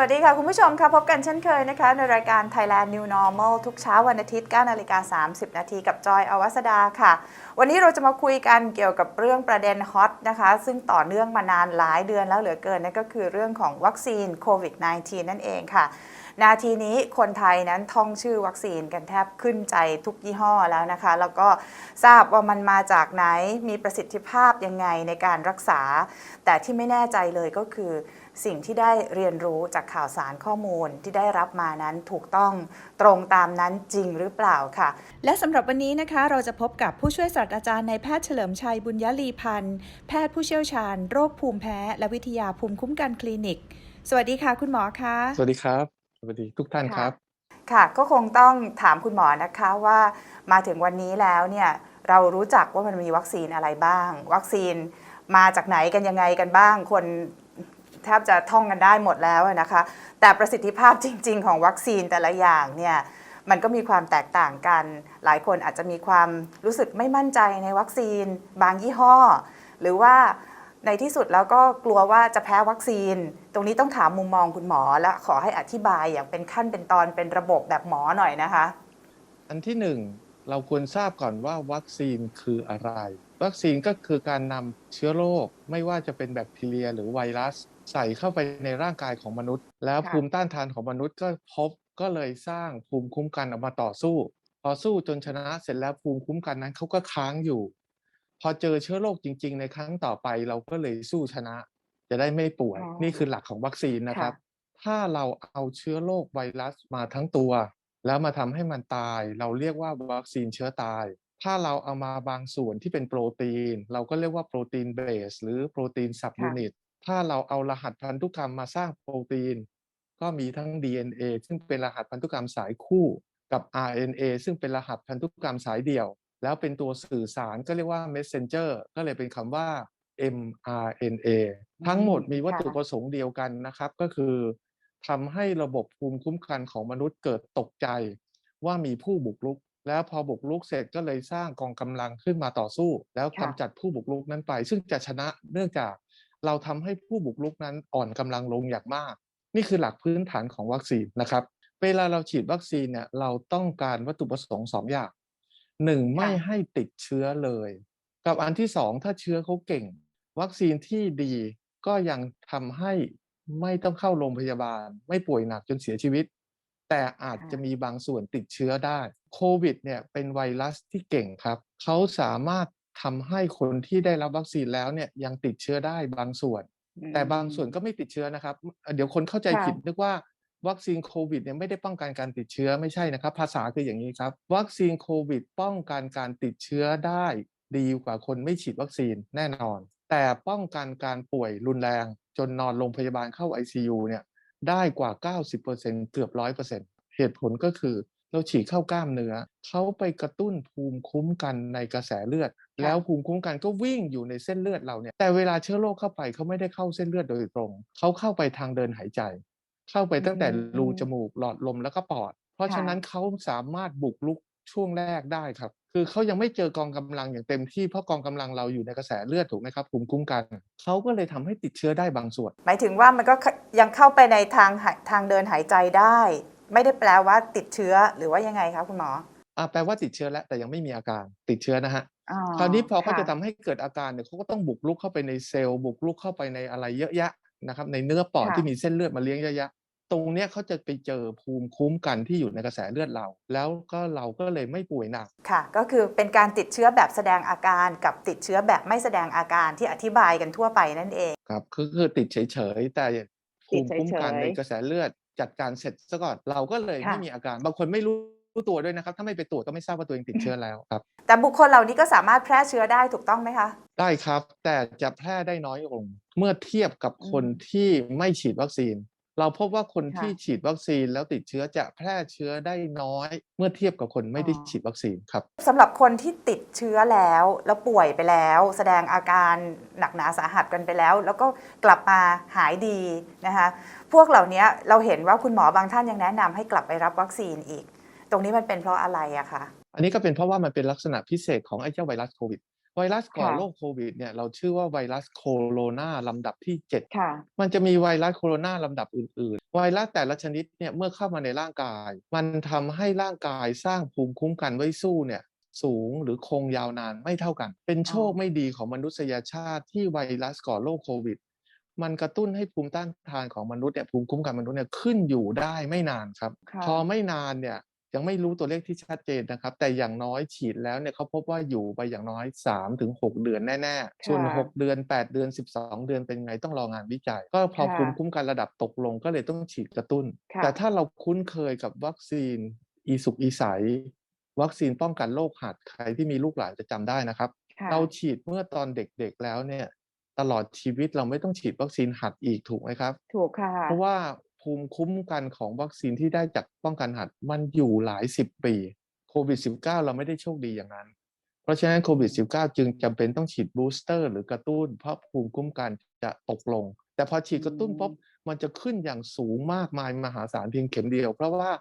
วัสดีค่ะ คุณผู้ชมค่ะพบกันเช่นเคยนะคะ ในรายการ Thailand New Normal ทุกเช้าวันอาทิตย์9นาฬิกา30 นาทีกับจอยอวัสดาค่ะ วันนี้เราจะมาคุยกันเกี่ยวกับเรื่องประเด็นฮอตนะคะ ซึ่งต่อเนื่องมานานหลายเดือนแล้วเหลือเกินนั่นก็คือเรื่องของวัคซีนโควิด -19 นั่นเองค่ะ นาทีนี้คนไทยนั้นท่องชื่อวัคซีนกันแทบขึ้นใจทุกยี่ห้อแล้วนะคะ แล้วก็ทราบว่ามันมาจากไหนมีประสิทธิภาพยังไงในการรักษา แต่ที่ไม่แน่ใจเลยก็คือ สิ่งที่ได้เรียนรู้จากข่าวสารข้อมูลที่ได้รับมานั้นถูกต้องตรงตามนั้นจริงหรือเปล่าค่ะ และสำหรับวันนี้นะคะเราจะพบกับผู้ช่วยศาสตราจารย์นายแพทย์เฉลิมชัยบุญยลีพันธ์แพทย์ผู้เชี่ยวชาญ โรคภูมิแพ้ และวิทยาภูมิคุ้มกันคลินิก สวัสดีค่ะ คุณหมอคะสวัสดีครับ สวัสดีทุกท่านครับ ค่ะก็คงต้องถามคุณหมอนะคะว่ามาถึงวันนี้แล้วเนี่ยเรารู้จักว่ามันมีวัคซีนอะไรบ้าง วัคซีนมาจากไหนกันยังไงกันบ้าง คน แทบจะท่องกันได้หมดแล้วนะคะ แต่ประสิทธิภาพจริง ๆ ของวัคซีนแต่ละอย่างเนี่ยมันก็มีความแตกต่างกัน หลายคนอาจจะมีความรู้สึกไม่มั่นใจในวัคซีน บางยี่ห้อ หรือว่าในที่สุดแล้วก็กลัวว่าจะแพ้วัคซีน ตรงนี้ต้องถามมุมมองคุณหมอ และขอให้อธิบายอย่างเป็นขั้นเป็นตอนเป็นระบบแบบหมอหน่อยนะคะ อันที่หนึ่งเราควรทราบก่อนว่าวัคซีนคืออะไร วัคซีนก็คือการนำเชื้อโรคไม่ว่าจะเป็นแบคทีเรีย หรือไวรัส ใส่เข้าไปในร่างกายของมนุษย์ แล้วค่ะภูมิต้านทานของมนุษย์ก็พบก็เลยสร้างภูมิคุ้มกันออกมาต่อสู้พอสู้จนชนะเสร็จแล้วภูมิคุ้มกันนั้นเขาก็ค้างอยู่ พอเจอเชื้อโรคจริง ๆ ในครั้งต่อไปเราก็เลยสู้ชนะ จะได้ไม่ป่วยอ๋อนี่คือหลักของวัคซีนนะครับค่ะถ้าเราเอาเชื้อโรคไวรัสมาทั้งตัว แล้วมาทำให้มันตาย เราเรียกว่าวัคซีนเชื้อตาย ถ้าเราเอามาบางส่วนที่เป็นโปรตีน เราก็เรียกว่าโปรตีนเบสหรือโปรตีนสับยูนิต ถ้าเราเอารหัสพันธุกรรมมาสร้างโปรตีน ก็มีทั้ง DNA ซึ่งเป็นรหัสพันธุกรรมสายคู่กับ RNA ซึ่งเป็นรหัสพันธุกรรมสายเดี่ยว แล้วเป็นตัวสื่อสารก็เรียกว่า messenger ก็เลยเป็นคำว่า mRNA ทั้งหมดมีวัตถุค่ะประสงค์เดียวกันนะครับ ก็คือทำให้ระบบภูมิคุ้มกันของมนุษย์เกิดตกใจ ว่ามีผู้บุกรุก แล้วพอบุกรุกเสร็จก็เลยสร้างกองกำลังขึ้นมาต่อสู้ แล้วค่ะกำจัดผู้บุกรุกนั้นไป ซึ่งจะชนะเนื่องจาก เราทำให้ผู้บุกรุกนั้นอ่อนกำลังลงอย่างมาก นี่คือหลักพื้นฐานของวัคซีนนะครับ เวลาเราฉีดวัคซีนเนี่ยเราต้องการวัตถุประสงค์สองอย่างหนึ่งไม่ให้ติดเชื้อเลย กับอันที่สองถ้าเชื้อเขาเก่ง วัคซีนที่ดีก็ยังทำให้ไม่ต้องเข้าโรงพยาบาล ไม่ป่วยหนักจนเสียชีวิต แต่อาจค่ะจะมีบางส่วนติดเชื้อได้โควิดเนี่ยเป็นไวรัสที่เก่งครับ เขาสามารถ ทำให้คนที่ได้รับวัคซีนแล้วเนี่ยยังติดเชื้อได้บางส่วน แต่บางส่วนก็ไม่ติดเชื้อนะครับเอ่อเดี๋ยวคนเข้าใจค่ะผิดนึกว่าวัคซีนโควิดเนี่ยไม่ได้ป้องกันการติดเชื้อไม่ใช่นะครับ ภาษาคืออย่างนี้ครับ วัคซีนโควิด ป้องกันการติดเชื้อได้ดีกว่าคนไม่ฉีดวัคซีนแน่นอน แต่ป้องกันการป่วยรุนแรง จนนอนโรงพยาบาลเข้า ICU เนี่ยได้กว่า 90%เกือบ 100%เหตุผลก็คือ เราฉีดเข้ากล้ามเนื้อเขาไปกระตุ้นภูมิคุ้มกันในกระแสเลือด แล้วภูมิคุ้มกันก็วิ่งอยู่ในเส้นเลือดเราเนี่ยแต่เวลาเชื้อโรคเข้าไปเขาไม่ได้เข้าเส้นเลือดโดยตรงเขาเข้าไปทางเดินหายใจ เข้าไปตั้งแต่อืมรูจมูกหลอดลมแล้วก็ปอด เพราะค่ะฉะนั้นเขาสามารถบุกลุกช่วงแรกได้ครับ คือเขายังไม่เจอกองกำลังอย่างเต็มที่เพราะกองกำลังเราอยู่ในกระแสเลือดถูกไหมครับภูมิคุ้มกันเขาก็เลยทำให้ติดเชื้อได้บางส่วน หมายถึงว่ามันก็ยังเข้าไปในทางหายทางเดินหายใจได้ ไม่ได้แปลว่าติดเชื้อหรือว่ายังไงคะคุณหมออ่าแปลว่าติดเชื้อแล้วแต่ยังไม่มีอาการติดเชื้อนะฮะอ๋อคราวนี้พอเขาค่จะทำให้เกิดอาการเนี่ยเขาก็ต้องบุกลุกเข้าไปในเซลล์บุกลุกเข้าไปในอะไรเยอะแยะนะครับในเนื้อปอดค่ะที่มีเส้นเลือดมาเลี้ยงเยอะแยะตรงเนี้ยเขาจะไปเจอภูมิคุ้มกันที่อยู่ในกระแสเลือดเรา แล้วก็เราก็เลยไม่ป่วยหนักค่ะ ก็คือเป็นการติดเชื้อแบบแสดงอาการกับติดเชื้อแบบไม่แสดงอาการที่อธิบายกันทั่วไปนั่นเองครับคือคือติดเฉยๆแต่ติภูดมิคุ้มกันเฉยๆในกระแสเลือด จัดการเสร็จซะก่อนเราก็เลยค่ะไม่มีอาการ บางคนไม่รู้ตัวด้วยนะครับ ถ้าไม่ไปตรวจก็ไม่ทราบว่าตัวเองติดเชื้อแล้วครับ แต่บุคคลเหล่านี้ก็สามารถแพร่เชื้อได้ถูกต้องไหมคะ ได้ครับ แต่จะแพร่ได้น้อยลง เมื่อเทียบกับคนอืมที่ไม่ฉีดวัคซีน เราพบว่าคนค่ะที่ฉีดวัคซีนแล้วติดเชื้อจะแพร่เชื้อได้น้อย เมื่อเทียบกับคนไม่ได้อ๋อฉีดวัคซีนครับสำหรับคนที่ติดเชื้อแล้วแล้วป่วยไปแล้ว แสดงอาการหนักหนาสาหัสกันไปแล้ว แล้วก็กลับมาหายดีนะคะพวกเหล่านี้เราเห็นว่าคุณหมอบางท่านยังแนะนำให้กลับไปรับวัคซีนอีก ตรงนี้มันเป็นเพราะอะไรอะคะอันนี้ก็เป็นเพราะว่ามันเป็นลักษณะพิเศษของไอ้เจ้าไวรัสโควิด ไวรัสก่อค่ะโรคโควิดเนี่ยเราชื่อว่าไวรัสโคโรนาลำดับที่7ค่ะมันจะมีไวรัสโคโรนาลำดับอื่นๆ ไวรัสแต่ละชนิดเนี่ยเมื่อเข้ามาในร่างกาย มันทำให้ร่างกายสร้างภูมิคุ้มกันไว้สู้เนี่ยสูงหรือคงยาวนานไม่เท่ากัน เป็นโชคอ๋อไม่ดีของมนุษยชาติที่ไวรัสก่อโรคโควิด มันกระตุ้นให้ภูมิต้านทานของมนุษย์เนี่ยภูมิคุ้มกันมนุษย์เนี่ยขึ้นอยู่ได้ไม่นานครับค่ะพอไม่นานเนี่ย ยังไม่รู้ตัวเลขที่ชัดเจนนะครับ แต่อย่างน้อยฉีดแล้วเนี่ยเขาพบว่าอยู่ไปอย่างน้อย3-6เดือนแน่ๆ ส่วนค่ะ6เดือน 8 เดือน 12 เดือนเป็นไงต้องรองานวิจัย ก็พอค่ะภูมิคุ้มกันระดับตกลงก็เลยต้องฉีดกระตุ้นค่ะแต่ถ้าเราคุ้นเคยกับวัคซีนอีสุกอีใสวัคซีนป้องกันโรคหัดใครที่มีลูกหลานจะจำได้นะครับค่ะเราฉีดเมื่อตอนเด็กๆแล้วเนี่ยตลอดชีวิตเราไม่ต้องฉีดวัคซีนหัดอีกถูกไหมครับ ถูกค่ะ เพราะว่า ภูมิคุ้มกันของวัคซีนที่ได้จากป้องกันหัด มันอยู่หลายสิบปีโควิด -19 เราไม่ได้โชคดีอย่างนั้น เพราะฉะนั้นโควิด -19 จึงจำเป็นต้องฉีดบูสเตอร์หรือกระตุ้น เพราะภูมิคุ้มกันจะตกลง แต่พอฉีดกระตุ้นอืมปุ๊บมันจะขึ้นอย่างสูงมากมายมหาศาลเพียงเข็มเดียว เพราะว่า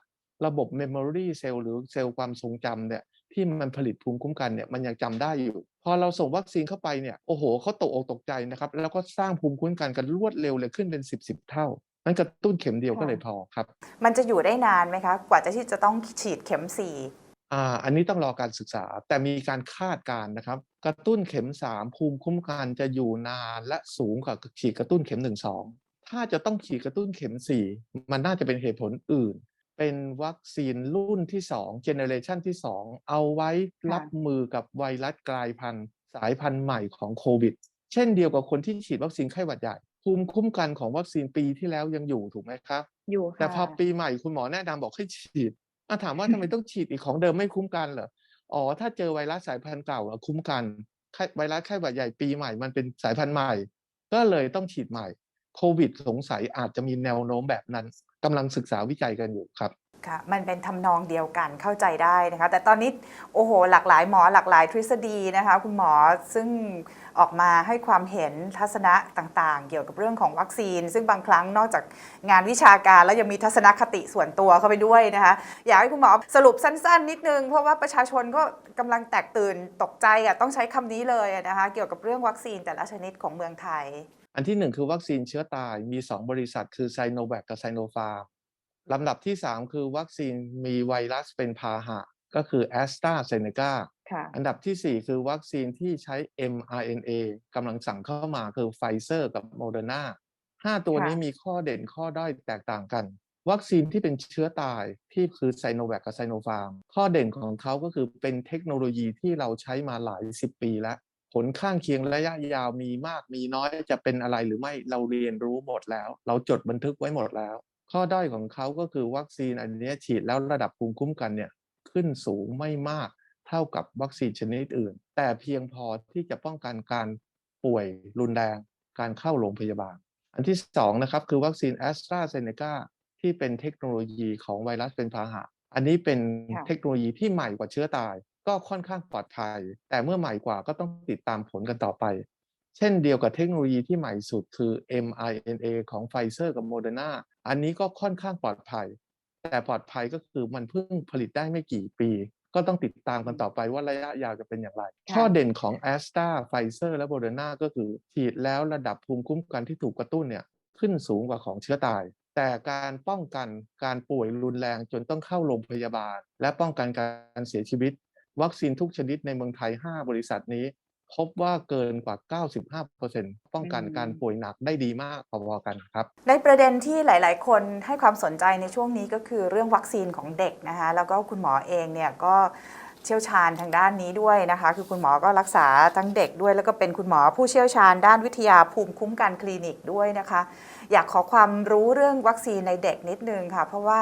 ระบบ Memory Cell หรือเซลล์ความทรงจำเนี่ยที่มันผลิตภูมิคุ้มกันเนี่ยมันยังจำได้อยู่ พอเราส่งวัคซีนเข้าไปเนี่ยโอ้โหเขาตกอกตกใจนะครับ แล้วก็สร้างภูมิคุ้มกันกันรวดเร็วเลยขึ้นเป็น 10บสเท่า นั้นกระตุ้นเข็มเดียวก็ค่ะเลยพอครับ มันจะอยู่ได้นานไหมคะ กว่าจะที่จะต้องฉีดเข็มสี่อ่าอันนี้ต้องรอการศึกษาแต่มีการคาดการณ์นะครับ กระตุ้นเข็ม3ภูมิคุ้มกันจะอยู่นานและสูงกว่าฉีดกระตุ้นเข็ม1 2ถ้าจะต้องฉีดกระตุ้นเข็ม4มันน่าจะเป็นเหตุผลอื่น เป็นวัคซีนรุ่นที่2เจเนเรชันที่2เอาไว้รับมือกับไวรัสกลายพันธุ์ สายพันธุ์ใหม่ของโควิด เช่นเดียวกับคนที่ฉีดวัคซีนไข้หวัดใหญ่ ภูมิคุ้มกันของวัคซีนปีที่แล้วยังอยู่ถูกไหมครับ อยู่ค่ะแต่พอปีใหม่คุณหมอแนะนำบอกให้ฉีดอะถามว่าทำไมต้องฉีดอีกของเดิมไม่คุ้มกันเหรออ๋อถ้าเจอไวรัสสายพันธุ์เก่าอะคุ้มกันไข้ไวรัสไข้หวัดใหญ่ปีใหม่มันเป็นสายพันธุ์ใหม่ ก็เลยต้องฉีดใหม่โควิดสงสัยอาจจะมีแนวโน้มแบบนั้นกำลังศึกษาวิจัยกันอยู่ครับ ค่ะมันเป็นทำนองเดียวกันเข้าใจได้นะคะ แต่ตอนนี้โอ้โห หลากหลายหมอหลากหลายทฤษฎีนะคะ คุณหมอซึ่งออกมาให้ความเห็นทัศนะต่างๆ เกี่ยวกับเรื่องของวัคซีน ซึ่งบางครั้งนอกจากงานวิชาการแล้วยังมีทัศนคติส่วนตัวเข้าไปด้วยนะคะ อยากให้คุณหมอสรุปสั้น ๆ นิดนึง เพราะว่าประชาชนก็กำลังแตกตื่นตกใจอะต้องใช้คำนี้เลยนะคะ เกี่ยวกับเรื่องวัคซีนแต่ละชนิดของเมืองไทย อันที่หนึ่งคือวัคซีนเชื้อตายมี 2 บริษัทคือไซโนแวคกับไซโนฟาร์ม ลำดับที่ 3 คือวัคซีนมีไวรัสเป็นพาหะ ก็คือแอสตราเซเนกาค่ะอันดับทีสี่ 4 คือวัคซีนที่ใช้ mRNA กำลังสั่งเข้ามาคือไฟเซอร์กับโมเดอร์นาห้าตัวค่ะนี้มีข้อเด่นข้อด้อยแตกต่างกัน วัคซีนที่เป็นเชื้อตายที่คือไซโนแวคกับไซโนฟาร์ม ข้อเด่นของเขาก็คือเป็นเทคโนโลยีที่เราใช้มาหลายสิบปีแล้ว ผลข้างเคียงระยะยาวมีมากมีน้อยจะเป็นอะไรหรือไม่เราเรียนรู้หมดแล้ว เราจดบันทึกไว้หมดแล้ว ข้อด้อยของเขาก็คือวัคซีนอันเนี้ยฉีดแล้วระดับภูมิคุ้มกันเนี่ยขึ้นสูงไม่มากเท่ากับวัคซีนชนิดอื่น แต่เพียงพอที่จะป้องกันการป่วยรุนแรง การเข้าโรงพยาบาล อันที่สองนะครับคือวัคซีนแอสตราเซเนกาที่เป็นเทคโนโลยีของไวรัสเป็นพาหะ อันนี้เป็นค่ะเทคโนโลยีที่ใหม่กว่าเชื้อตาย ก็ค่อนข้างปลอดภัย แต่เมื่อใหม่กว่าก็ต้องติดตามผลกันต่อไป เช่นเดียวกับเทคโนโลยีที่ใหม่สุดคือ mRNA ของไฟเซอร์กับโมเดอร์นาอันนี้ก็ค่อนข้างปลอดภัย แต่ปลอดภัยก็คือมันเพิ่งผลิตได้ไม่กี่ปี ก็ต้องติดตามกันต่อไปว่าระยะยาวจะเป็นอย่างไรค่ะข้อเด่นของ a s t r a p f i z e r และ Moderna ก็คือฉีดแล้วระดับภูมิคุ้มกันที่ถูกกระตุ้นเนี่ยขึ้นสูงกว่าของเชื้อตาย แต่การป้องกันการป่วยรุนแรงจนต้องเข้าโรงพยาบาล และป้องกันการเสียชีวิต วัคซีนทุกชนิดในเมืองไทย 5 บริษัทนี้ พบว่าเกินกว่า 95%ป้องกันการป่วยหนักได้ดีมากพอๆกันครับ ในประเด็นที่หลาย ๆ คนให้ความสนใจในช่วงนี้ก็คือเรื่องวัคซีนของเด็กนะคะ แล้วก็คุณหมอเองเนี่ยก็เชี่ยวชาญทางด้านนี้ด้วยนะคะ คือคุณหมอก็รักษาทั้งเด็กด้วย แล้วก็เป็นคุณหมอผู้เชี่ยวชาญด้านวิทยาภูมิคุ้มกันคลินิกด้วยนะคะ อยากขอความรู้เรื่องวัคซีนในเด็กนิดนึงค่ะ เพราะว่า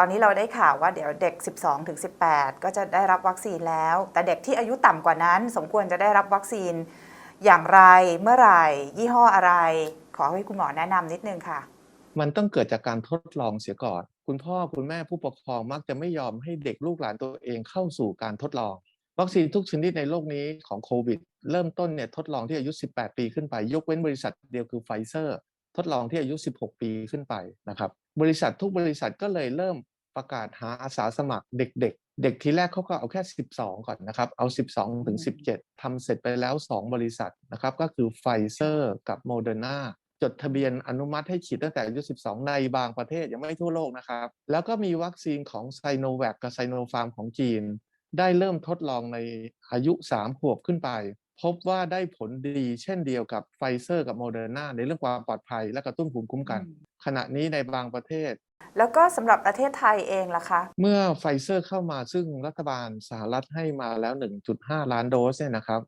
ตอนนี้เราได้ข่าวว่าเดี๋ยวเด็ก 12ถึง18 ก็จะได้รับวัคซีนแล้ว แต่เด็กที่อายุต่ำกว่านั้น สมควรจะได้รับวัคซีนอย่างไรเมื่อไหร่ ยี่ห้ออะไร ขอให้คุณหมอแนะนำนิดนึงค่ะ มันต้องเกิดจากการทดลองเสียก่อน คุณพ่อคุณแม่ผู้ปกครองมักจะไม่ยอมให้เด็กลูกหลานตัวเองเข้าสู่การทดลอง วัคซีนทุกชนิดในโลกนี้ของโควิด เริ่มต้นเนี่ยทดลองที่อายุ 18 ปีขึ้นไป ยกเว้นบริษัทเดียวคือไฟเซอร์ทดลองที่อายุ 16 ปีขึ้นไปนะครับ บริษัททุกบริษัทก็เลยเริ่ม ประกาศหาอาสาสมัครเด็ก ๆ เด็กทีแรกเขาก็เอาแค่ 12 ก่อนนะครับ เอา 12 ถึง 17ทำเสร็จไปแล้ว 2 บริษัทนะครับ ก็คือไฟเซอร์กับโมเดอร์นาจดทะเบียนอนุมัติให้ฉีดตั้งแต่อายุ 12 ในบางประเทศยังไม่ทั่วโลกนะครับ แล้วก็มีวัคซีนของไซโนแวคกับไซโนฟาร์มของจีน ได้เริ่มทดลองในอายุ 3 ขวบขึ้นไป พบว่าได้ผลดีเช่นเดียวกับไฟเซอร์กับโมเดอร์นาในเรื่องความปลอดภัยและกระตุ้นภูมิคุ้มกัน ขณะนี้ในบางประเทศ แล้วก็สำหรับประเทศไทยเองล่ะคะ เมื่อไฟเซอร์เข้ามาซึ่งรัฐบาลสหรัฐให้มาแล้ว 1.5 ล้านโดสเนี่ยนะครับ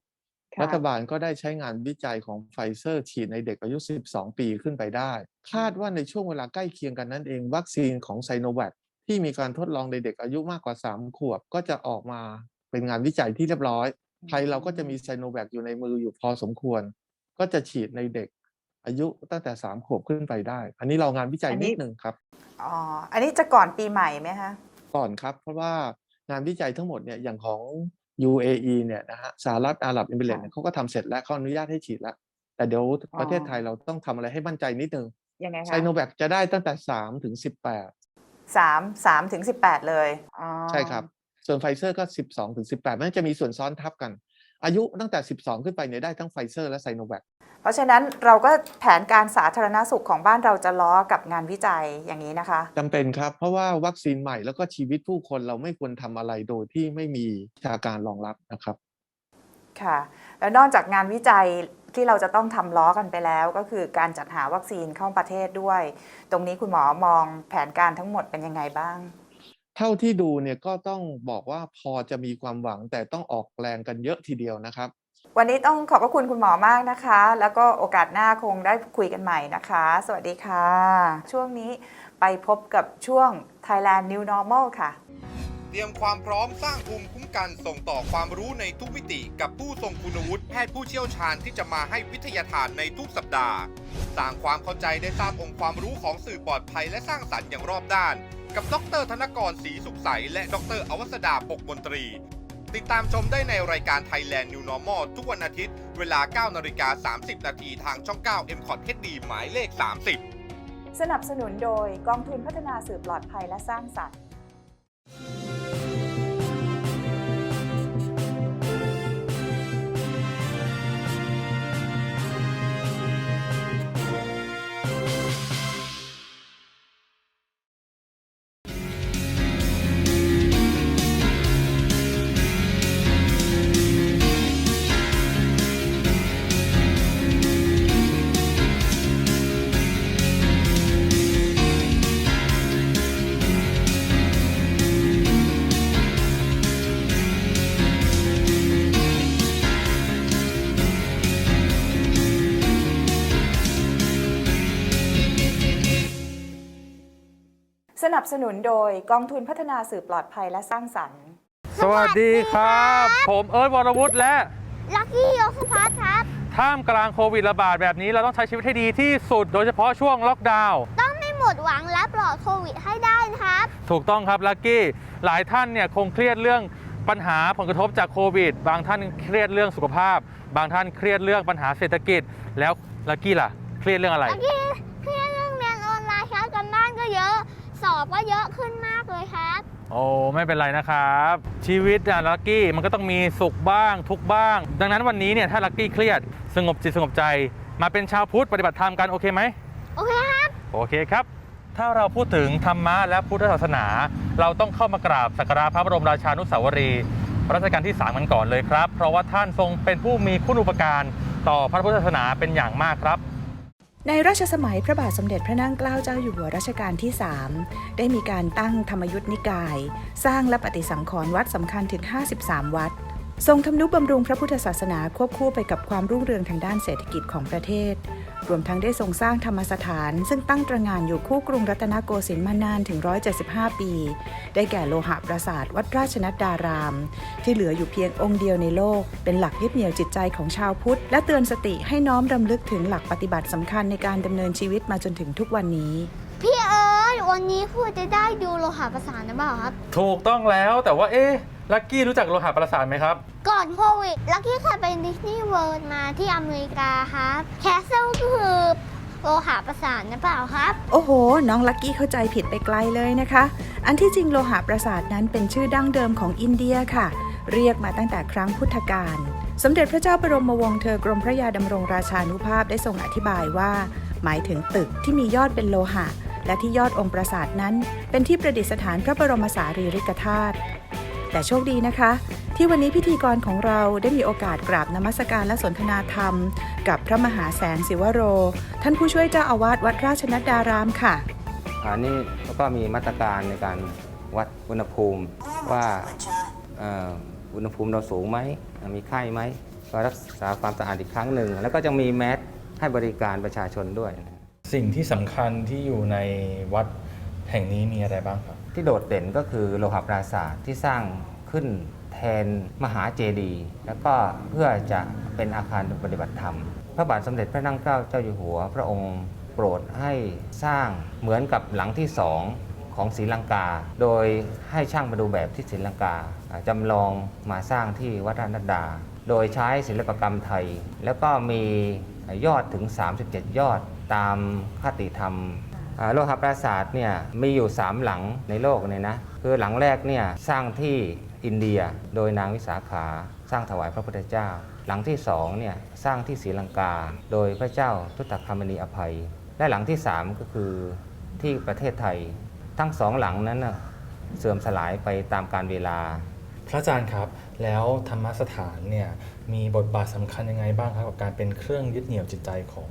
ค่ะรัฐบาลก็ได้ใช้งานวิจัยของไฟเซอร์ฉีดในเด็กอายุ 12 ปีขึ้นไปได้ คาดว่าในช่วงเวลาใกล้เคียงกันนั่นเอง วัคซีนของไซโนแวคที่มีการทดลองในเด็กอายุมากกว่า 3 ขวบ ก็จะออกมาเป็นงานวิจัยที่เรียบร้อย ไทยเราก็จะมีไซโนแวคอยู่ในมืออยู่พอสมควร ก็จะฉีดในเด็กอายุตั้งแต่ 3 ขวบขึ้นไปได้ อันนี้เรางานวิจัยอันนี้นิดหนึ่งครับ อ๋อ อันนี้จะก่อนปีใหม่ไหมคะ ก่อนครับ เพราะว่างานวิจัยทั้งหมดเนี่ยอย่างของ UAE เนี่ยนะฮะสหรัฐอาหรับเอมิเรตส์เนี่ยเขาก็ทำเสร็จแล้วเขาอนุญาตให้ฉีดแล้ว แต่เดี๋ยวประเทศไทยเราต้องทำอะไรให้มั่นใจนิดนึงยังไงไซคะโนแวคจะได้ตั้งแต่3ถึง18 สามสามถึงสิบแปดเลยอ๋อใช่ครับ ส่วนไฟเซอร์ก็ 12ถึง18 มันจะมีส่วนซ้อนทับกัน อายุตั้งแต่ 12 ขึ้นไปเนี่ยได้ทั้งไฟเซอร์และไซโนแวค เพราะฉะนั้นเราก็แผนการสาธารณสุขของบ้านเราจะล้อกับงานวิจัยอย่างนี้นะคะจำเป็นครับ เพราะว่าวัคซีนใหม่แล้วก็ชีวิตผู้คนเราไม่ควรทำอะไรโดยที่ไม่มีวิชาการรองรับนะครับ ค่ะ แล้วนอกจากงานวิจัยที่เราจะต้องทำล้อกันไปแล้ว ก็คือการจัดหาวัคซีนเข้าประเทศด้วย ตรงนี้คุณหมอมองแผนการทั้งหมดเป็นยังไงบ้าง เท่าที่ดูเนี่ยก็ต้องบอกว่าพอจะมีความหวังแต่ต้องออกแรงกันเยอะทีเดียวนะครับ วันนี้ต้องขอบพระคุณคุณหมอมากนะคะ แล้วก็โอกาสหน้าคงได้คุยกันใหม่นะคะ สวัสดีค่ะ ช่วงนี้ไปพบกับช่วง Thailand New Normal ค่ะ เตรียมความพร้อมสร้างภูมิคุ้มกันส่งต่อความรู้ในทุกมิติกับผู้ทรงคุณวุฒิแพทย์ผู้เชี่ยวชาญที่จะมาให้วิทยาทานในทุกสัปดาห์ สร้างความเข้าใจได้ทราบองค์ความรู้ของสื่อปลอดภัยและสร้างสรรค์อย่างรอบด้าน กับดรธนกรศรีสุขใสและดรอวสดาปกมนตรี ติดตามชมได้ในรายการ Thailand New Normal ทุกวันอาทิตย์ เวลา 9นาฬิกา30 นาทีทางช่อง 9 m c o t HD หมายเลข 30 สนับสนุนโดยกองทุนพัฒนาสื่อปลอดภัยและสร้างสรรค์ สนับสนุนโดยกองทุนพัฒนาสื่อปลอดภัยและสร้างสรรค์ สวัสดีครับ ผมเอิร์ธวรวุฒิและ ลักกี้ยกสพัทครับ ท่ามกลางโควิดระบาดแบบนี้เราต้องใช้ชีวิตให้ดีที่สุด โดยเฉพาะช่วงล็อกดาวน์ต้องไม่หมดหวังและปลอดโควิดให้ได้นะครับ ถูกต้องครับลักกี้หลายท่านเนี่ยคงเครียดเรื่องปัญหาผลกระทบจากโควิด บางท่านเครียดเรื่องสุขภาพ บางท่านเครียดเรื่องปัญหาเศรษฐกิจ แล้วลักกี้ล่ะ เครียดเรื่องอะไร ลักกี้ สอบก็เยอะขึ้นมากเลยครับ โอ้ไม่เป็นไรนะครับ ชีวิตอะลักกี้มันก็ต้องมีสุขบ้างทุกข์บ้าง ดังนั้นวันนี้เนี่ยถ้าลักกี้เครียดสงบจิตสงบใจ มาเป็นชาวพุทธปฏิบัติธรรมกันโอเคไหมโอเคครับ โอเคครับ ถ้าเราพูดถึงธรรมะและพุทธศาสนา เราต้องเข้ามากราบสักการะพระบรมราชานุสาวรีย์รัชกาลที่ 3 กันก่อนเลยครับ เพราะว่าท่านทรงเป็นผู้มีคุณอุปการต่อพระพุทธศาสนาเป็นอย่างมากครับ ในรัชสมัยพระบาทสมเด็จพระนั่งเกล้าเจ้าอยู่หัวรัชกาลที่ 3 ได้มีการตั้งธรรมยุทธนิกาย สร้างและปฏิสังขรณ์วัดสำคัญถึง 53 วัด ทรงทำนุบำรุงพระพุทธศาสนาควบคู่ไปกับความรุ่งเรืองทางด้านเศรษฐกิจของประเทศ รวมทั้งได้ทรงสร้างธรรมสถาน ซึ่งตั้งตระหง่านอยู่คู่กรุงรัตนโกสินทร์มานานถึง 175 ปี ได้แก่โลหะปราสาทวัดราชนัดดาราม ที่เหลืออยู่เพียงองค์เดียวในโลก เป็นหลักยึดเหนี่ยวจิตใจของชาวพุทธ และเตือนสติให้น้อมรำลึกถึงหลักปฏิบัติสำคัญในการดำเนินชีวิตมาจนถึงทุกวันนี้พี่เอิร์ธวันนี้พูดจะได้ดูโลหะประสานหรือเปล่าครับ ถูกต้องแล้วแต่ว่าเอ๊ะ ลักกี้รู้จักโลหะประสาทไหมครับ ก่อนโควิด ลักกี้เคยไปดิสนีย์เวิลด์มาที่อเมริกาครับ แคสเซิลก็คือโลหะประสานหรือเปล่าครับ โอ้โห น้องลักกี้เข้าใจผิดไปไกลเลยนะคะ อันที่จริงโลหะปราสาทนั้นเป็นชื่อดั้งเดิมของอินเดียค่ะ เรียกมาตั้งแต่ครั้งพุทธกาล สมเด็จพระเจ้าบรมวงศ์เธอกรมพระยาดำรงราชานุภาพได้ทรงอธิบายว่า หมายถึงตึกที่มียอดเป็นโลหะ และที่ยอดองค์ปราสาทนั้น เป็นที่ประดิษฐานพระบรมสารีริกธาตุ แต่โชคดีนะคะ ที่วันนี้พิธีกรของเราได้มีโอกาสกราบนมัสการและสนทนาธรรม กับพระมหาแสงสิวโร ท่านผู้ช่วยเจ้าอาวาสวัดราชนัดดารามค่ะอันนี้ก็มีมาตรการในการวัดอุณหภูมิว่าเอ่ออุณหภูมิเราสูงไหมมีไข้ไหมก็รักษาความสะอาดอีกครั้งหนึ่ง แล้วก็จะมีแมสให้บริการประชาชนด้วย สิ่งที่สำคัญที่อยู่ในวัดแห่งนี้มีอะไรบ้างครับ ที่โดดเด่นก็คือโลหะปราสาทที่สร้างขึ้นแทนมหาเจดีย์แล้วก็เพื่อจะเป็นอาคารปฏิบัติธรรม พระบาทสมเด็จพระนั่งเกล้าเจ้าอยู่หัว พระองค์โปรดให้สร้างเหมือนกับหลังที่สองของศรีลังกา โดยให้ช่างมาดูแบบที่ศรีลังกาจำลองมาสร้างที่วัดราชนัดา โดยใช้ศิลปกรรมไทย แล้วก็มียอดถึง 37 ยอดตามคติธรรม โลหะปราสาทเนี่ยมีอยู่ 3 หลังในโลกเนี่ยนะคือหลังแรกเนี่ยสร้างที่อินเดียโดยนางวิสาขาสร้างถวายพระพุทธเจ้า หลังที่สองเนี่ยสร้างที่ศรีลังกา โดยพระเจ้าทุตตคามณีอภัย และหลังที่ 3 ก็คือที่ประเทศไทย ทั้งสองหลังนั้นเสื่อมสลายไปตามการเวลา พระอาจารย์ครับแล้วธรรมสถานเนี่ยมีบทบาทสำคัญยังไงบ้างครับกับการเป็นเครื่องยึดเหนี่ยวจิตใจของ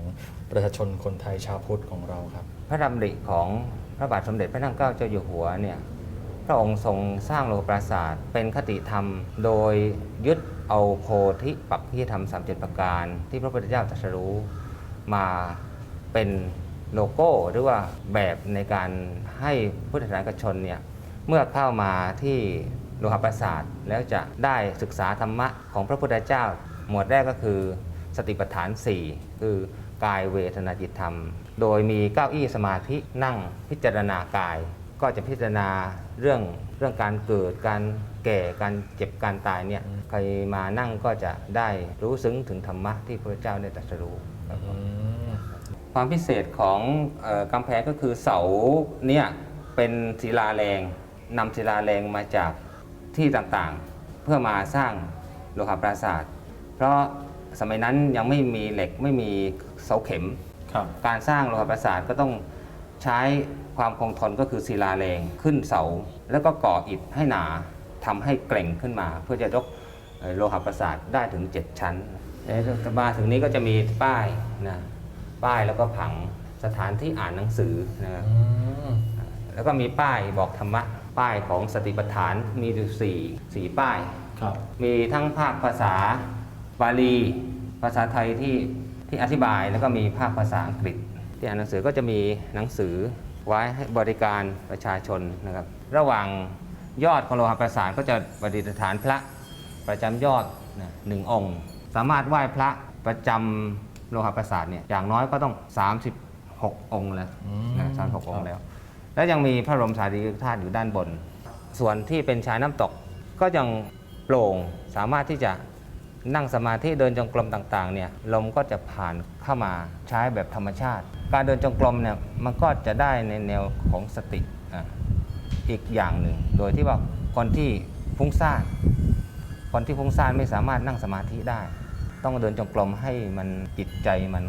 ประชาชนคนไทยชาวพุทธของเราครับ พระดำริของพระบาทสมเด็จพระนั่งเกล้าเจ้าอยู่หัวเนี่ยพระองค์ทรงสร้างโลหะปราสาทเป็นคติธรรม โดยยึดเอาโพธิปักขีธรรม37ประการ ที่พระพุทธเจ้าตรัสรู้มาเป็นโลโก้หรือว่าแบบในการให้พุทธศาสนิกชนเนี่ยเมื่อเข้ามาที่โลหะปราสาทแล้วจะได้ศึกษาธรรมะของพระพุทธเจ้า หมวดแรกก็คือสติปัฏฐาน 4 คือกายเวทนาจิตธรรม โดยมีเก้าอี้สมาธินั่งพิจารณากาย ก็จะพิจารณาเรื่องเรื่องการเกิดการแก่การเจ็บการตายเนี่ยใครมานั่งก็จะได้รู้ซึ้งถึงธรรมะที่พระเจ้าได้ตรัสรู้ครับผมความพิเศษของเออกำแพงก็คือเสาเนี่ยเป็นศิลาแรงนำศิลาแรงมาจากที่ต่างๆ เพื่อมาสร้างโลหะปราสาท เพราะสมัยนั้นยังไม่มีเหล็กไม่มีเสาเข็ม ครับ การสร้างโลหะปราสาทก็ต้องใช้ความคงทนก็คือศิลาแรงขึ้นเสา แล้วก็ก่ออิฐให้หนาทำให้เกร่งขึ้นมา เพื่อจะยกเอ่อโลหะปราสาทได้ถึง 7 ชั้นแล้วมาถึงนี้ก็จะมีป้ายนะป้ายแล้วก็ผังสถานที่อ่านหนังสือนะครับแล้วก็มีป้ายบอกธรรมะ ป้ายของสติปัฏฐานมีอยู่สี่สี่ป้ายครับมีทั้งภาคภาษาบาลี ภาษาไทยที่ ที่อธิบายแล้วก็มีภาคภาษาอังกฤษ ที่อ่านหนังสือก็จะมีหนังสือไว้ให้บริการประชาชนนะครับ ระหว่างยอดของโลหะประสานก็จะประดิษฐานพระประจำยอดนะหนึ่งองค์ สามารถไหว้พระประจำโลหะประสาทเนี่ยอย่างน้อยก็ต้อง 36 องค์แล้วอืมนะสามหกครับองค์แล้ว แล้วยังมีพระบรมสารีริกธาตุอยู่ด้านบน ส่วนที่เป็นชายน้ำตกก็ยังโปร่งสามารถที่จะ นั่งสมาธิเดินจงกรมต่างๆเนี่ยลมก็จะผ่านเข้ามาใช้แบบธรรมชาติ การเดินจงกรมเนี่ยมันก็จะได้ในแนวของสติอะอีกอย่างหนึ่ง โดยที่ว่าคนที่ฟุ้งซ่านคนที่ฟุ้งซ่านไม่สามารถนั่งสมาธิได้ ต้องเดินจงกรมให้มันจิตใจมัน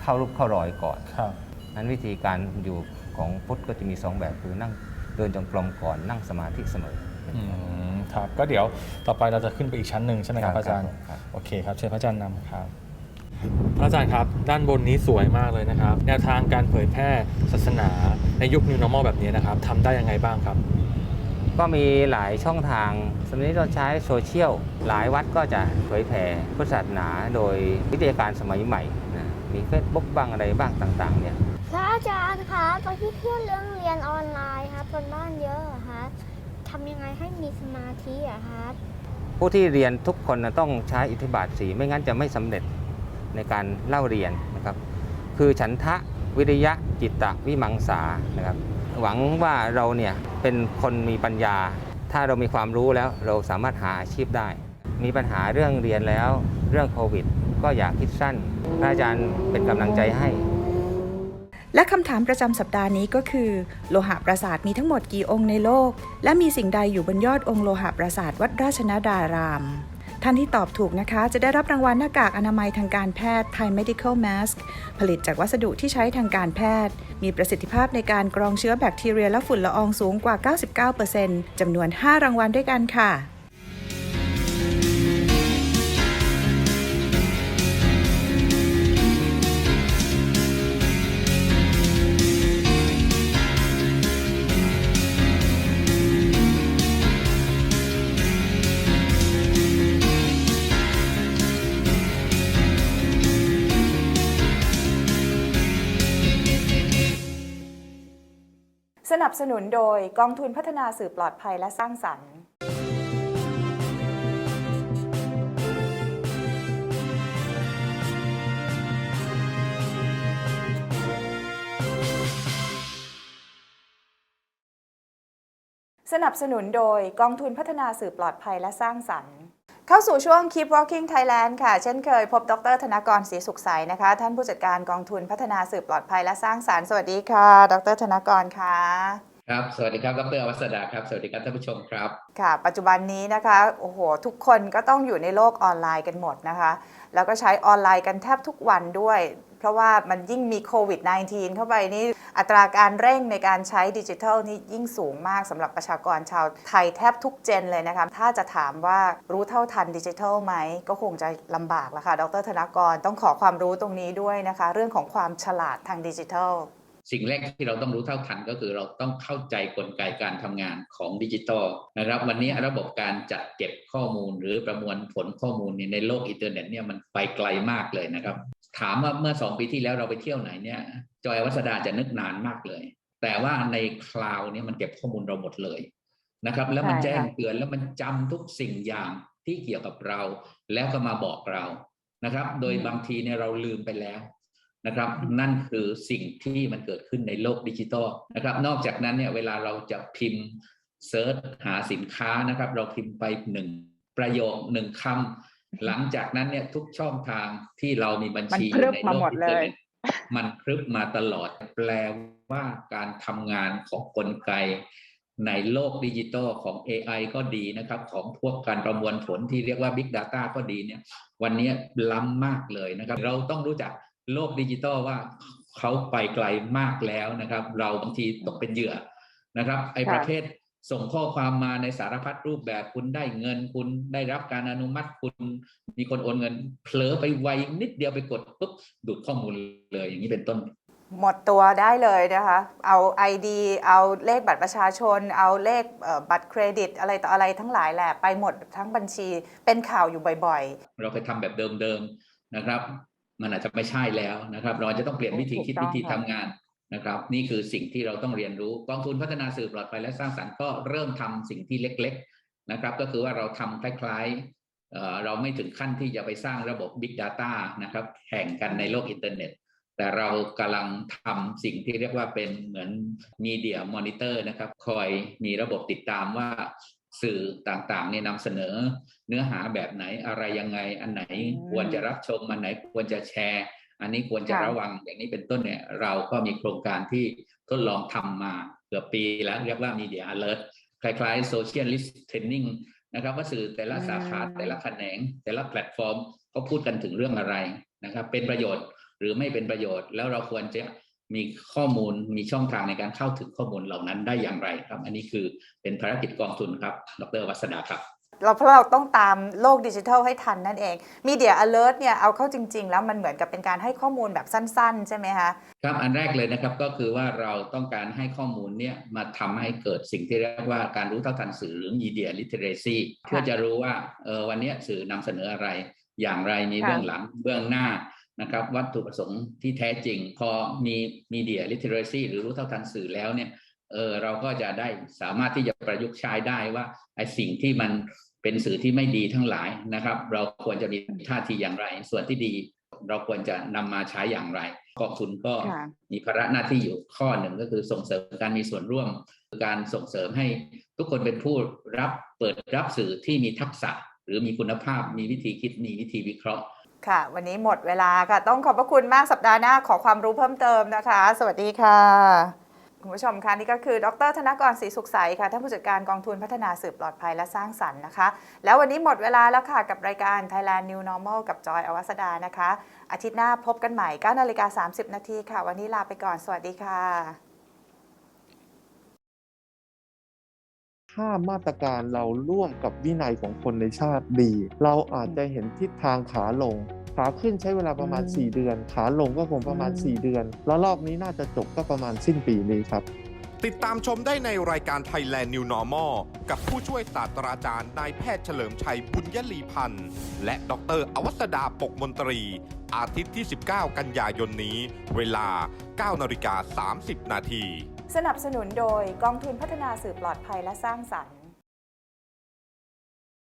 เข้ารูปเข้ารอยก่อนครับนั้นวิธีการอยู่ของพุทธก็จะมีสองแบบคือนั่งเดินจงกรมก่อนนั่งสมาธิเสมออืม ครับก็เดี๋ยวต่อไปเราจะขึ้นไปอีกชั้นหนึ่งใช่ไหมครับพระอาจารย์ครับ โอเคครับเชิญพระอาจารย์นำครับ พระอาจารย์ครับ ด้านบนนี้สวยมากเลยนะครับ แนวทางการเผยแพร่ศาสนาในยุค New Normal แบบนี้นะครับทำได้ยังไงบ้างครับ ก็มีหลายช่องทาง สมัยนี้เราใช้โซเชียล หลายวัดก็จะเผยแผ่พุทธศาสนาโดยวิทยาการสมัยใหม่นะมี Facebook บ้างอะไรบ้างต่างๆเนี่ย พระอาจารย์คะตอนที่เครียดเรื่องเรียนออนไลน์ครับบนบ้านเยอะอะครับ ทำยังไงให้มีสมาธิอะครับผู้ที่เรียนทุกคนนะต้องใช้อิทธิบาทสีไม่งั้นจะไม่สำเร็จในการเล่าเรียนนะครับ คือฉันทะวิริยะจิตตะวิมังสานะครับ หวังว่าเราเนี่ยเป็นคนมีปัญญา ถ้าเรามีความรู้แล้วเราสามารถหาอาชีพได้ มีปัญหาเรื่องเรียนแล้วเรื่องโควิด ก็อย่าคิดสั้นพระอาจารย์เป็นกำลังใจให้ และคำถามประจำสัปดาห์นี้ก็คือ โลหะปราสาทมีทั้งหมดกี่องค์ในโลก และมีสิ่งใดอยู่บนยอดองค์โลหะปราสาทวัดราชนาดาราม ท่านที่ตอบถูกนะคะ จะได้รับรางวัลหน้ากากอนามัยทางการแพทย์ Thai Medical Mask ผลิตจากวัสดุที่ใช้ทางการแพทย์ มีประสิทธิภาพในการกรองเชื้อแบคทีเรียและฝุ่นละอองสูงกว่า 99%จำนวน 5 รางวัลด้วยกันค่ะ บสนุนโดยกองทุนพัฒนาสื่อปลอดภัยและสร้างสรรค์ สนับสนุนโดยกองทุนพัฒนาสื่อปลอดภัยและสร้างสรรค์ เข้าสู่ช่วง Keep Walking Thailand ค่ะ เช่นเคยพบดร ธนกรศรีสุขใสนะคะ ท่านผู้จัดการกองทุนพัฒนาสื่อปลอดภัยและสร้างสรรค์สวัสดีค่ะ ดร ธนกรค่ะครับสวัสดีครับดรอวัสดาครับ สวัสดีครับท่านผู้ชมครับ ค่ะ ปัจจุบันนี้นะคะโอ้โหทุกคนก็ต้องอยู่ในโลกออนไลน์กันหมดนะคะ แล้วก็ใช้ออนไลน์กันแทบทุกวันด้วย เพราะว่ามันยิ่งมีโควิด -19 เข้าไปนี่ อัตราการเร่งในการใช้ดิจิทัลนี่ยิ่งสูงมากสำหรับประชากรชาวไทยแทบทุกเจนเลยนะคะ ถ้าจะถามว่ารู้เท่าทันดิจิทัลไหม ก็คงจะลำบากแล้วค่ะ ดรธนกรต้องขอความรู้ตรงนี้ด้วยนะคะ เรื่องของความฉลาดทางดิจิทัล สิ่งแรกที่เราต้องรู้เท่าทันก็คือเราต้องเข้าใจกลไกการทำงานของดิจิทัลนะครับ วันนี้ระบบการจัดเก็บข้อมูล หรือประมวลผลข้อมูลเนี่ยในโลกอินเทอร์เน็ตเนี่ยมันไปไกลมากเลยนะครับ ถามว่าเมื่อสองปีที่แล้วเราไปเที่ยวไหนเนี่ยจอยวัสดาจะนึกนานมากเลย แต่ว่าในคลาวด์เนี่ยมันเก็บข้อมูลเราหมดเลยนะครับ แล้วมันใช่แจ้งค่ะเตือนแล้วมันจำทุกสิ่งอย่างที่เกี่ยวกับเรา แล้วก็มาบอกเรานะครับ โดยบางทีเนี่ยเราลืมไปแล้ว นะครับนั่นคือสิ่งที่มันเกิดขึ้นในโลกดิจิทัลนะครับ นอกจากนั้นเนี่ยเวลาเราจะพิมพ์เซิร์ชหาสินค้านะครับ เราพิมพ์ไปหนึ่งประโยคหนึ่งคำหลังจากนั้นเนี่ยทุกช่องทางที่เรามีบัญชีมันพรึบในมาโลหมกดอินเลเทอร์ยเน็ตมันพรึบมาตลอดแปลว่าการทำงานของกลไกในโลกดิจิทัลของ AI ก็ดีนะครับ ของพวกการประมวลผลที่เรียกว่า Big Data ก็ดีเนี่ย วันนี้ล้ำมากเลยนะครับ เราต้องรู้จัก โลกดิจิทัลว่าเขาไปไกลมากแล้วนะครับ เราบางทีตกเป็นเหยื่อนะครับ ไอ้ค่ะประเภทส่งข้อความมาในสารพัดรูปแบบคุณได้เงินคุณได้รับการอนุมัติคุณมีคนโอนเงินเผลอไปไวนิดเดียวไปกดปุ๊บดูดข้อมูลเลยอย่างนี้เป็นต้น หมดตัวได้เลยนะคะ เอา ID เอาเลขบัตรประชาชน เอาเลขเอ่อบัตรเครดิต อะไรต่ออะไรทั้งหลายแหละ ไปหมดทั้งบัญชีเป็นข่าวอยู่บ่อยเราไปทำแบบเดิมๆนะครับ มันอาจจะไม่ใช่แล้วนะครับ เราจะต้องเปลี่ยนวิธีคิดถูกต้องวิธีค่ะทำงานนะครับ นี่คือสิ่งที่เราต้องเรียนรู้กองทุนพัฒนาสื่อปลอดภัยและสร้างสรรค์ก็เริ่มทำสิ่งที่เล็ก ๆนะครับ ก็คือว่าเราทำคล้ายๆเอ่อเราไม่ถึงขั้นที่จะไปสร้างระบบ Big Data นะครับแข่งกันในโลกอินเทอร์เน็ตแต่เรากำลังทำสิ่งที่เรียกว่าเป็นเหมือนมีเดียมอนิเตอร์นะครับ คอยมีระบบติดตามว่า สื่อต่างๆเนี่ยนำเสนอเนื้อหาแบบไหนอะไรยังไง อันไหนอืมควรจะรับชมอันไหนควรจะแชร์ อันนี้ควรจะค่ะระวังอย่างนี้เป็นต้นเนี่ยเราก็มีโครงการที่ทดลองทำมาเกือบปีแล้วเรียกว่า Media Alert คล้ายๆ Social Listening นะครับว่าสื่อแต่ละสาขาอืมแต่ละแขนง แต่ละแพลตฟอร์มเขาพูดกันถึงเรื่องอะไรนะครับเป็นประโยชน์หรือไม่เป็นประโยชน์แล้วเราควรจะ มีข้อมูลมีช่องทางในการเข้าถึงข้อมูลเหล่านั้นได้อย่างไรครับ อันนี้คือเป็นภารกิจกองทุนครับ ดรวัสดาครับๆเราเพราะเราต้องตามโลกดิจิทัลให้ทันนั่นเอง Media Alert เนี่ยเอาเข้าจริง ๆ แล้วมันเหมือนกับเป็นการให้ข้อมูลแบบสั้น ๆ ใช่ไหมคะครับอันแรกเลยนะครับก็คือว่าเราต้องการให้ข้อมูลเนี่ยมาทำให้เกิดสิ่งที่เรียกว่าการรู้เท่าทันสื่อหรือ media literacy เพื่อจะรู้ว่าเออวันเนี้ยสื่อนำเสนออะไร อย่างไรมีค่ะเบื้องหลังเบื้องหน้า นะครับวัตถุประสงค์ที่แท้จริง พอมีมีเดียลิเทเรซีหรือรู้เท่าทันสื่อแล้วเนี่ยเออเราก็จะได้สามารถที่จะประยุกต์ใช้ได้ว่าไอ้สิ่งที่มันเป็นสื่อที่ไม่ดีทั้งหลายนะครับ เราควรจะมีท่าทีอย่างไร ส่วนที่ดีเราควรจะนำมาใช้อย่างไรกองทุนก็ค่ะมีภาระหน้าที่อยู่ข้อหนึ่งก็คือส่งเสริมการมีส่วนร่วมการส่งเสริมให้ทุกคนเป็นผู้รับเปิดรับสื่อที่มีทักษะ หรือมีคุณภาพ มีวิธีคิดมีวิธีวิเคราะห์ ค่ะ วันนี้หมดเวลาค่ะ ต้องขอบพระคุณมากสัปดาห์หน้าขอความรู้เพิ่มเติมนะคะ สวัสดีค่ะ คุณผู้ชมคะนี่ก็คือ ดรธนกรศรีสุขใสค่ะท่านผู้จัดการกองทุนพัฒนาสื่อปลอดภัยและสร้างสรรค์นะคะ แล้ววันนี้หมดเวลาแล้วค่ะ กับรายการ Thailand New Normal กับจอยอวัสดานะคะ อาทิตย์หน้าพบกันใหม่9นาฬิกา30 นาทีค่ะ วันนี้ลาไปก่อนสวัสดีค่ะ ถ้ามาตรการเราร่วมกับวินัยของคนในชาติดี เราอาจจะเห็นทิศทางขาลง ขาขึ้นใช้เวลาประมาณอืม4เดือน ขาลงก็คงประมาณอืม4เดือน แล้วรอบนี้น่าจะจบก็ประมาณสิ้นปีนี้ครับ ติดตามชมได้ในรายการ Thailand New Normal กับผู้ช่วยศาสตราจารย์นายแพทย์เฉลิมชัยบุญยลีพันธ์ และดรอวัสดาปกมนตรี อาทิตย์ที่ 19 กันยายนนี้ เวลา 9นาฬิกา30 นาที สนับสนุนโดยกองทุนพัฒนาสื่อปลอดภัยและสร้างสรรค์